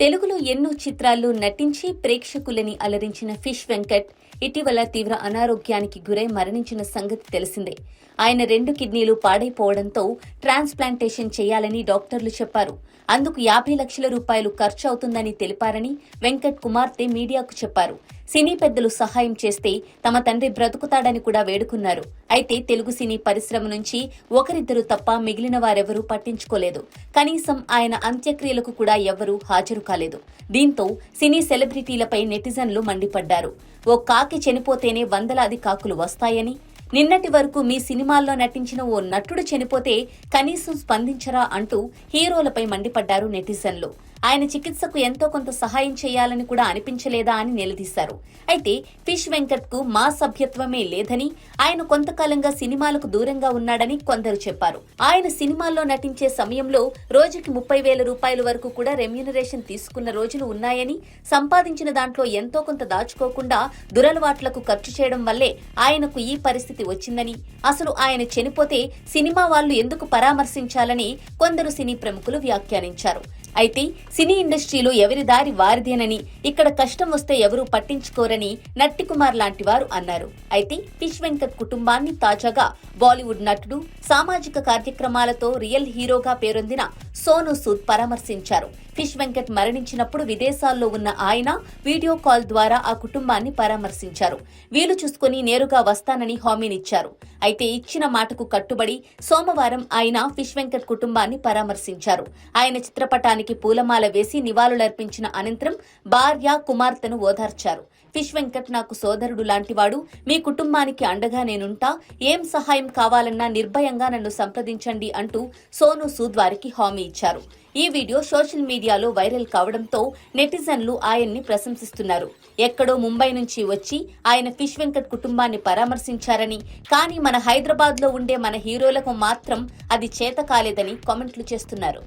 తెలుగులో ఎన్నో చిత్రాల్లో నటించి ప్రేక్షకులని అలరించిన ఫిష్ వెంకట్ ఇటీవల తీవ్ర అనారోగ్యానికి గురై మరణించిన సంగతి తెలిసిందే. ఆయన రెండు కిడ్నీలు పాడైపోవడంతో ట్రాన్స్ప్లాంటేషన్ చేయాలని డాక్టర్లు చెప్పారు. అందుకు యాభై లక్షల రూపాయలు ఖర్చు అవుతుందని తెలిపారని వెంకట్ కుమార్తె మీడియాకు చెప్పారు. సినీ పెద్దలు సహాయం చేస్తే తమ తండ్రి బ్రతుకుతాడని కూడా వేడుకున్నారు. అయితే తెలుగు సినీ పరిశ్రమ నుంచి ఒకరిద్దరు తప్ప మిగిలిన వారెవరూ పట్టించుకోలేదు. కనీసం ఆయన అంత్యక్రియలకు కూడా ఎవ్వరూ హాజరు కాలేదు. దీంతో సినీ సెలబ్రిటీలపై నెటిజన్లు మండిపడ్డారు. ఓ కాకి చనిపోతేనే వందలాది కాకులు వస్తాయని నిన్నటి వరకు మీ సినిమాల్లో నటించిన ఓ నటుడు చనిపోతే కనీసం స్పందించరా అంటూ హీరోలపై మండిపడ్డారు నెటిజన్లు. ఆయన చికిత్సకు ఎంతో కొంత సహాయం చేయాలని కూడా అనిపించలేదా అని నిలదీశారు. అయితే ఫిష్ వెంకట్కు మా సభ్యత్వమే లేదని ఆయన కొంతకాలంగా సినిమాలకు దూరంగా ఉన్నాడని కొందరు చెప్పారు. ఆయన సినిమాల్లో నటించే సమయంలో రోజుకి ముప్పై వేల రూపాయల వరకు కూడా రెమ్యూనరేషన్ తీసుకున్న రోజులు ఉన్నాయని సంపాదించిన దాంట్లో ఎంతో కొంత దాచుకోకుండా దురలవాట్లకు ఖర్చు చేయడం వల్లే ఆయనకు ఈ పరిస్థితి వచ్చిందని అసలు ఆయన చనిపోతే సినిమా వాళ్ళు ఎందుకు పరామర్శించాలని కొందరు సినీ ప్రముఖులు వ్యాఖ్యానించారు. అయితే సినీ ఇండస్ట్రీలో ఎవరి దారి వారిదేనని ఇక్కడ కష్టం వస్తే ఎవరూ పట్టించుకోరని నట్టి కుమార్ లాంటి వారు అన్నారు. అయితే పిష్ వెంకట్ కుటుంబాన్ని తాజాగా బాలీవుడ్ నటుడు సామాజిక కార్యక్రమాలతో రియల్ హీరోగా పేరొందిన సోను సూద్ పరామర్శించారు. ఫిష్ వెంకట్ మరణించినప్పుడు విదేశాల్లో ఉన్న ఆయన వీడియో కాల్ ద్వారా ఆ కుటుంబాన్ని పరామర్శించారు. వీలు చూసుకుని నేరుగా వస్తానని హామీనిచ్చారు. అయితే ఇచ్చిన మాటకు కట్టుబడి సోమవారం ఆయన ఫిష్ వెంకట్ కుటుంబాన్ని పరామర్శించారు. ఆయన చిత్రపటానికి పూలమాల వేసి నివాళులర్పించిన అనంతరం భార్య కుమార్తెను ఓదార్చారు. ఫిష్ వెంకట్ నాకు సోదరుడు లాంటివాడు. మీ కుటుంబానికి అండగా నేనుంటా. ఏం సహాయం కావాలన్నా నిర్భయంగా నన్ను సంప్రదించండి అంటూ సోను సూద్ వారికి హామీ ఇచ్చారు. ఈ వీడియో సోషల్ మీడియాలో వైరల్ కావడంతో నెటిజన్లు ఆయన్ని ప్రశంసిస్తున్నారు. ఎక్కడో ముంబై నుంచి వచ్చి ఆయన ఫిష్ వెంకట్ కుటుంబాన్ని పరామర్శించారని కానీ మన హైదరాబాద్లో ఉండే మన హీరోలకు మాత్రం అది చేత కాలేదని కామెంట్లు చేస్తున్నారు.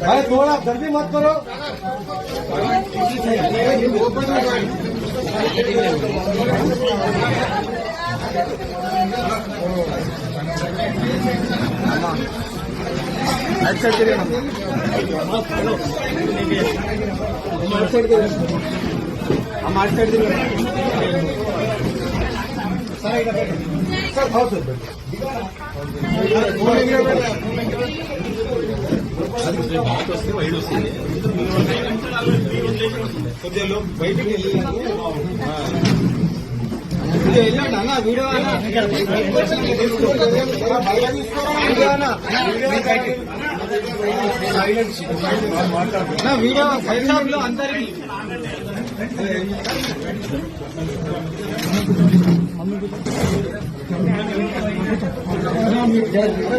भाई थोड़ा जल्दी मत करो। अच्छा కొద్దిగా బయటికి వెళ్ళి వీడియో అన్న వీడియో అన్న, వీడియో సైడ్లో అందరికి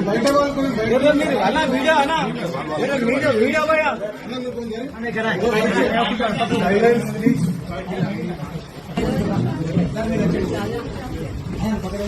బయట వాళ్ళు మీరు అన్న వీడియో అన్న వీడియో వీడియో పోయా సైలెన్స్ ప్లీజ్ బబ్లు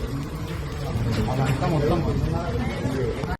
好，那你我这个？